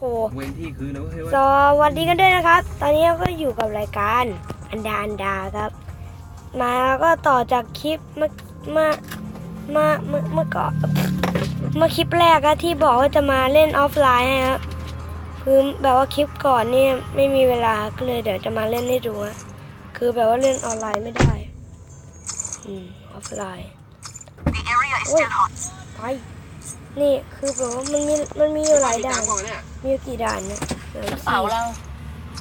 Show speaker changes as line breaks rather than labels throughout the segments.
โอ้
เว้นที่คืนนะเว้ย
สวัสดีกันด้วยนะครับ ตอนนี้เราก็อยู่กับรายการอันดาอันดาครับ มาแล้วก็ต่อจากคลิปเมื่อเมื่อเมื่อเมื่อเมื่อก่อนเมื่อคลิปแรกอะที่บอกว่าจะมาเล่นออฟไลน์นะครับคือแบบว่าคลิปก่อนนี่ไม่มีเวลาก็เลยเดี๋ยวจะมาเล่นให้ดูอะคือแบบว่าเล่นออนไลน์ไม่ได้ อืมออฟไลน์
The area is
Oi.
still hot.
ไป นี่คือแบบว่ามันมีมันมีอยู่หลายด่าน
มีกรก่อนเนี่ย
มีอยู่กี่ด่านเนี่ยหนึ่ง
กระเป๋าเรา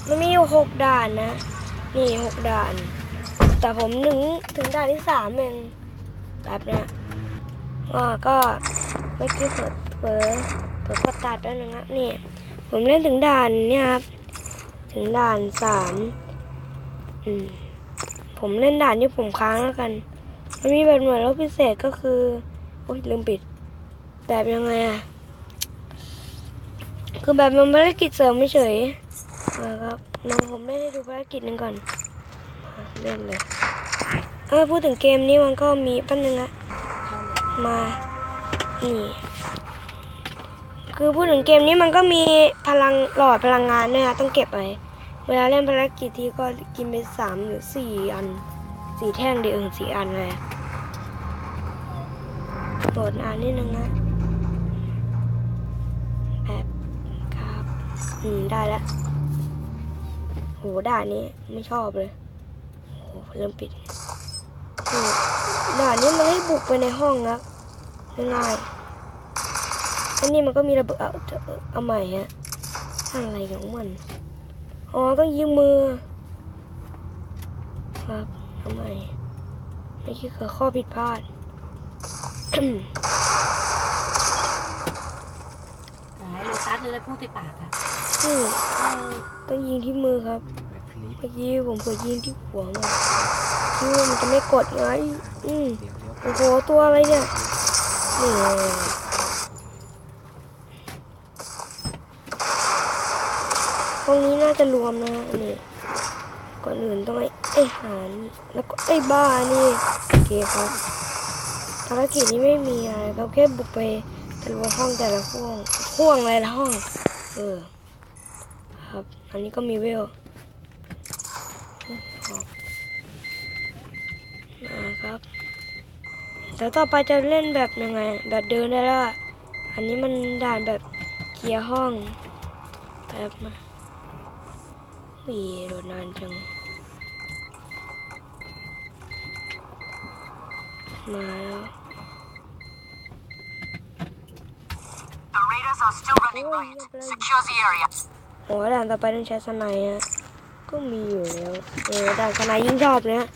มันมีอยู่หกด่านนะ นี่หกด่าน แต่ผมถึงถึงด่านที่สามเองแบบเนี้ยอ่าก็เมื่อกี้เปิดเปิดเปิดกดตัดแล้วนะครับนี่ ผมเล่นถึงด่านเนี่ยครับ ถึงด่านสามอืมผมเล่นด่านที่ผมค้างแล้วกัน มันมีแบบหน่วยรบพิเศษก็คือ โอ้ยลืมปิด แบบยังไงอะคือแบบมันภารกิจเสริมไม่เฉยนะครับน้องผมเล่นให้ดูภารกิจหนึ่งก่อนเล่นเลยเออพูดถึงเกมนี้มันก็มีปั้นหนึ่งละมานี่คือพูดถึงเกมนี้มันก็มีพลังหลอดพลังงานด้วยนะต้องเก็บไว้เวลาเล่นภารกิจทีก็กินไปสามหรือสี่อันสี่แท่งเดียวเองสี่อันเลยโหลดนานนิดนึงนะแอบครับ อืมได้แล้วโหด่านนี้ไม่ชอบเลยโหเริ่มปิดด่านนี้มันให้บุกไปในห้องนะง่ายๆอันนี้มันก็มีระเบิดเอาเอาใหม่ฮะอะไรของมันอ๋อต้องยิงมือ ครับทำไมนี่คือข้อผิดพลาด
ตัสเลยพูดติดปากอะ
อืมต้องยิงที่มือครับ
แบบนี้
เมื่อกี้ผมเปิดยิงที่หัวมาคิดว่ามันจะไม่กดไงอืม
เดี๋ยวเดี๋ยว
โอ้โหตัวอะไรเนี่ยนี่ไงตรงนี้น่าจะรวมนะฮะนี่ก่อนอื่นต้องไอ้ไอ้หารแล้วก็ไอ้บ้านี่โอเคครับภารกิจนี้ไม่มีอะไรครับแค่บุกไป แต่ละห้องแต่ละห้องห้องอะไรละห้อง เออ ครับ อันนี้ก็มีเวลนะครับแล้วต่อไปจะเล่นแบบยังไง แบบเดินได้แล้ว อันนี้มันด่านแบบเคลียร์ห้องแบบมาวีโดนนานจัง มาแล้ว
The raiders are still running
Oh,
riot.
yeah, bloody.
Secure the area.
โอ้ด่านต่อไปต้องใช้สไนด์อะก็มีอยู่แล้ว เออด่านสไนด์ยิ่งชอบเลยฮะ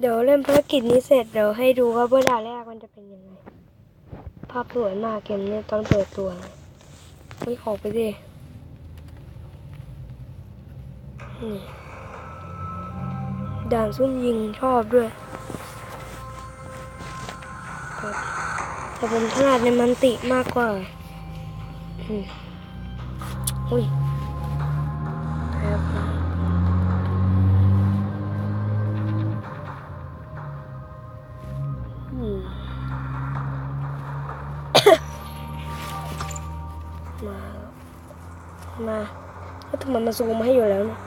เดี๋ยวเล่นภารกิจนี้เสร็จเดี๋ยวให้ดูครับว่าด่านแรกมันจะเป็นยังไง ภาพสวยมากเกมนี้ตอนเปิดตัวเฮ้ยออกไปดินี่ด่านซุ่มยิงชอบด้วย ครับแต่ผมถนัดในมันติมากกว่าอุ้ยครับมา มาแล้วทำไมมันซูมมาให้อยู่แล้วเนี่ย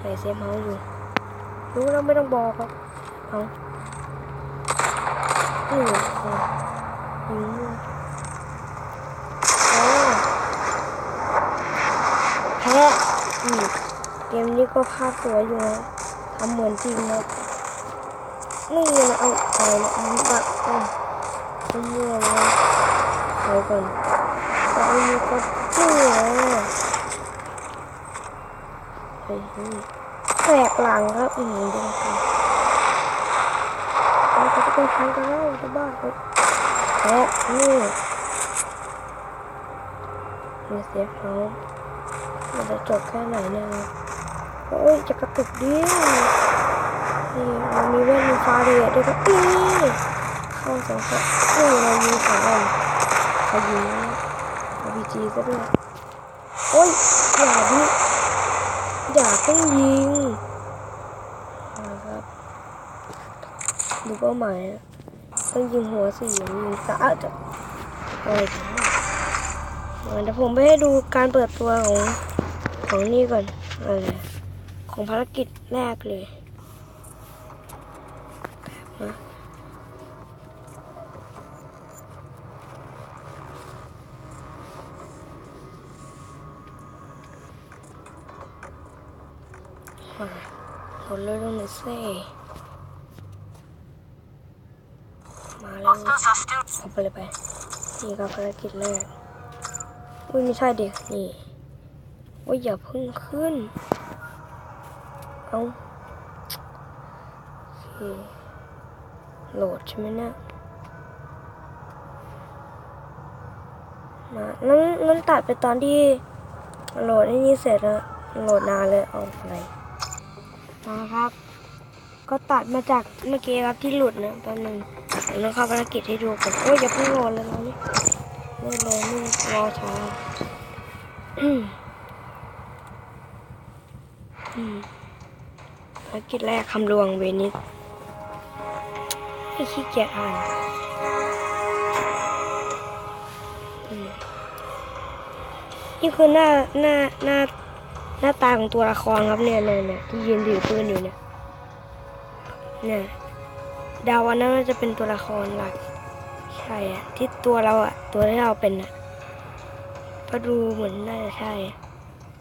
ไหนเซฟเมาส์อยู่รู้แล้วไม่ต้องบอกครับเอา อืมเอาอืมเอาแพ้อืมเกมนี้ก็ภาพสวยอยู่นะทำเหมือนจริงนะนี่นะเอาไรนะเอาแบบเอาเอาเมื่อเลยเอาก่อนเอาอันนี้ก็เมื่อเฮ้ยเฮ้ยแตกหลังครับอืมดูกันเรา จะไปทางกันแล้วจะบ้าเฮ้ยแตกนี่มีเสียงเขามันจะจบแค่ไหนเนี่ยโอ้ยจะกระตุกดินี่มันมีเวทมีฟ้าเรียดด้วยครับนี่เข้าสองคนนี่เรามีสองอันขยิงอาพีจีซะด้วยโอ้ยอย่าดิอย่าต้องยิงนะครับดู เป้าหมายอะต้องยิงหัวสี่ยิงสามจะอะไรกันเออเดี๋ยวผมไปให้ดูการเปิดตัวของของนี่ก่อนอะไรของภารกิจแรกเลยนะมาหมดเลยตรงนี้เซ่ มาแล้ว
Hostiles are still
เอาไปเลยไป นี่ก็ภารกิจแรกอุ้ยไม่ใช่เด็กนี่ว่าอย่าพึ่งขึ้น เอาโหลดใช่ไหมเนี่ยมานั้นนั้นตัดไปตอนที่โหลดไอ้นี่เสร็จแล้วโหลดนานเลยเอาอะไรมาครับ ก็ตัดมาจากเมื่อกี้ครับที่หลุดนะแป๊บนึง เดี๋ยวเข้าภารกิจให้ดูก่อนโอ้ยอย่าเพิ่งโหลดเลยเรานี่ไม่โหลดไม่รอช้าอืมอืมภารกิจแรกคำลวงเวนิสไม่ขี้เกียจอ่านนี่คือหน้าหน้าหน้าหน้าตาของตัวละครครับเนี่ยเนี่ยเนี่ยที่ยืนถือปืนอยู่เนี่ยเนี่ย ดาววันนั้นจะเป็นตัวละครหลัก ใช่อะที่ตัวเราอะตัวที่เราเป็นอะก็ดูเหมือนน่าจะใช่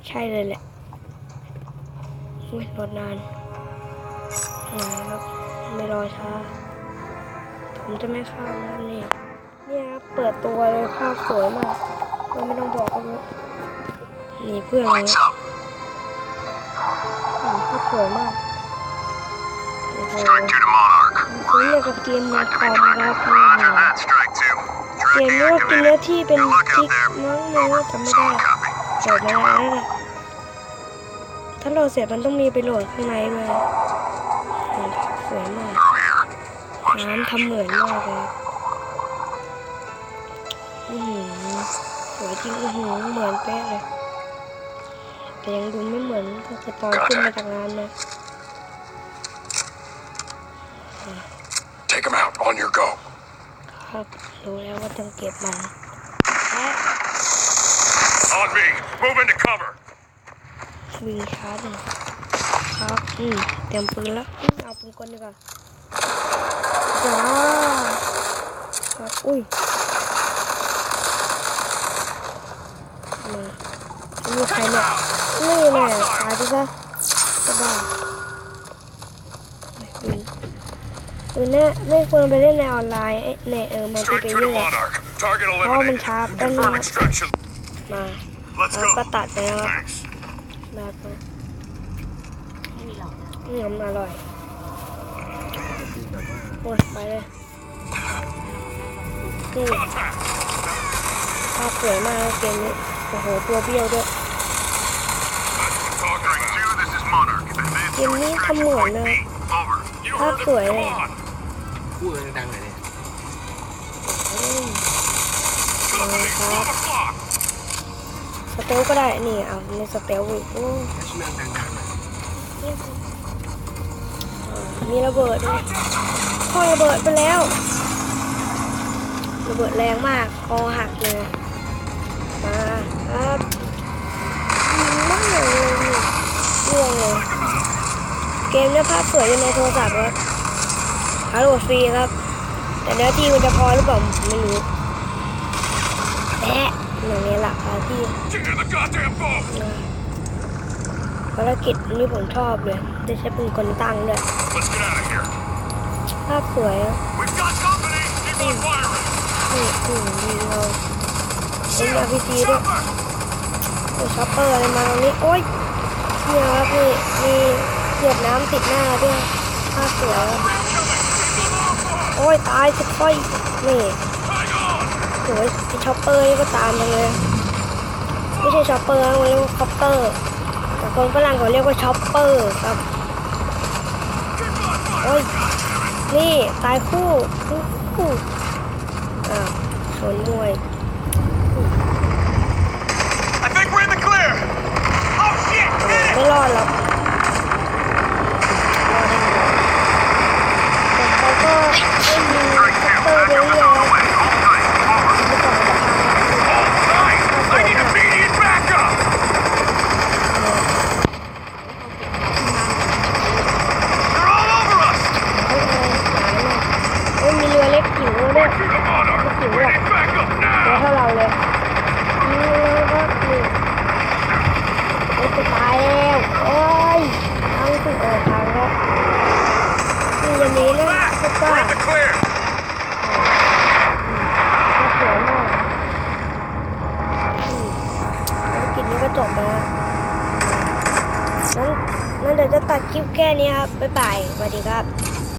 ใช่เลยแหละอุ้ยรถนานนะครับไม่รอช้า ผมจะไม่ข้าแล้วนี่เนี่ยครับเปิดตัวเลยภาพสวยมากเราไม่ต้องบอกก็รู้นี่เพื่อนเรา
lights up.
อืมภาพสวยมากโอ้โห
Strike two to Monarch.
คุ้นเลยกับเกมมาคอมครับเกมนี้ว่ากินเนื้อที่เป็นทิกมั้งไม่รู้จำไม่ได้
Solid copy.
โหลด
Check
มา
you
แล้วนะถ้าโหลดเสร็จมันต้องมีไปโหลดข้างในด้วยสวยมากน้ำทำเหมือนมากเลยอือหือสวยจริงอือหือเหมือนเป๊ะเลยแต่ยังดูไม่เหมือนก็คือตอนขึ้นมาจากน้ำนะ
Take him out. On your go.
ครับรู้แล้วว่าต้องเก็บมันและ
On me. Move into cover.
วิ่งช้าหน่อยครับอืมเตรียมปืนแล้วอืมเอาปืนกลดีกว่าจ้าครับอุ้ยมาอันนี้ใครเนี่ยนี่แน่ตายไปซะจะบ้าปืน ปืนเนี่ยไม่ควรไปเล่นในออนไลน์ไอ้ในเออมัลติ
Strike
เพ
two
เย
to
อร์
Monarch. Target
เพราะว่ามัน
eliminated.
ช้าแป๊บนึง
Confirm
นะ
extraction.
มา
Let's
แล้วก็
go.
ตัดไปแล้วครับ
Thanks.
แบบนี้
ไม่มีหรอกนะ
นี่มันอร่อยโอ้ยไปเลยนี่
Contact.
ภาพสวยมากนะเกมนี้โอ้โหตัวเบี้ยวด้วย
Talking two. This is Monarch. Advance
เกมนี้ทำเหมือนเลย
Over. You
ภาพ
heard
สวย
him.
เลย
Come on.
พูดดังๆหน่อยดิ
อืม
Company.
Uh-huh.
Twelve o'clock.
สเตลก็ได้นี่เอาในสเตลอีกโอ้
ดังๆดังๆหน่อย
อ่ามีระเบิดด้วยพ่อระเบิดไปแล้วระเบิดแรงมากคอหักเลยมาครับยิงมากเลยนี่เรื่องเลยเกมเนี้ยภาพสวยอยู่ในโทรศัพท์ครับ หาโหลดฟรีครับ แต่เนื้อที่มันจะพอหรือเปล่าไม่รู้แอะอย่างนี้แหละครับที่ภารกิจนี้ผมชอบเลยได้ใช้เปืนกลตั้งด้วยภาพสวยอะ
We've got company. Keep on firing.
นี่อืมดีเราเอ็นอาร์พีจีด้วยโอ้ช็อปเปอร์อะไรมาตรงนี้โอ๊ยเนี่ยครับนี่มีหยดน้ำติดหน้าด้วยภาพสวย โอ้ยตายสิค่อยนี่
Hang on.
โอ้ยไอช็อปเปอร์นี่ก็ตามจังเลยไม่ใช่ช็อปเปอร์นะเขาเรียกว่าคอปเตอร์แต่คนฝรั่งเขาเรียกว่าช็อปเปอร์ครับโอ้ยนี่ตายคู่คู่คู่อ่าวชนมวย
I think we're in the clear. Oh shit!
ไม่รอดหรอกรอดได้ไงแต่เขาก็ Hallelujah. นี้ครับบ๊ายบายสวัสดีครับ